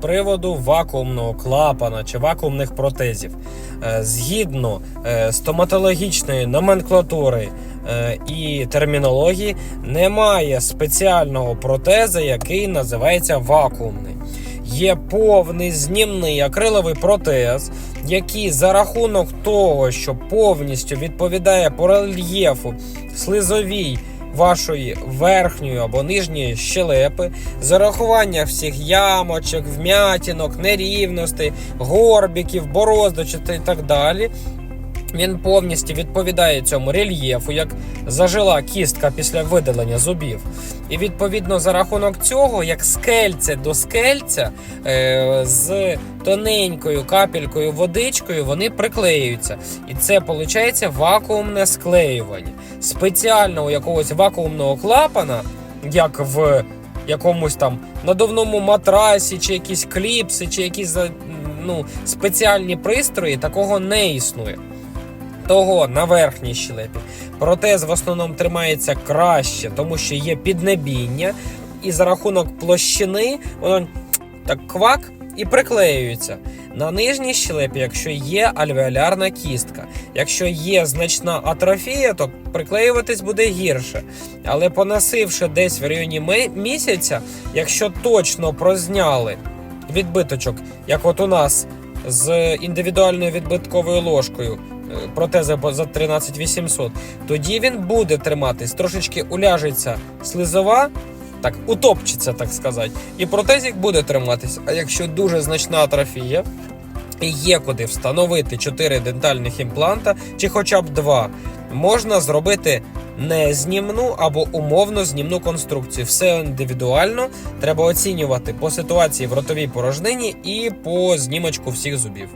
приводу вакуумного клапана чи вакуумних протезів. Е, Згідно е, стоматологічної номенклатури е, і термінології, немає спеціального протеза, який називається вакуумний. Є повний знімний акриловий протез, який за рахунок того, що повністю відповідає по рельєфу слизовій вашої верхньої або нижньої щелепи, зарахування всіх ямочок, вмятінок, нерівностей, горбіків, бороздочок і так далі. Він повністю відповідає цьому рельєфу, як зажила кістка після видалення зубів. І відповідно за рахунок цього, як скельце до скельця, е, з тоненькою капелькою водичкою вони приклеюються. І це виходить вакуумне склеювання. Спеціально у якогось вакуумного клапана, як в якомусь там надувному матрасі, чи якісь кліпси, чи якісь ну, спеціальні пристрої, такого не існує. Того на верхній щелепі. Протез в основному тримається краще, тому що є піднебіння, і за рахунок площини воно так квак і приклеюється. На нижній щелепі, якщо є альвеолярна кістка, якщо є значна атрофія, то приклеюватись буде гірше. Але поносивши десь в районі місяця, якщо точно прозняли відбиточок, як от у нас з індивідуальною відбитковою ложкою, протези по- за 13800, тоді він буде триматись, трошечки уляжеться слизова, так, утопчеться, так сказати, і протезик буде триматись. А якщо дуже значна атрофія, і є куди встановити 4 дентальних імпланта, чи хоча б 2, можна зробити не знімну або умовно знімну конструкцію. Все індивідуально. Треба оцінювати по ситуації в ротовій порожнині і по знімочку всіх зубів.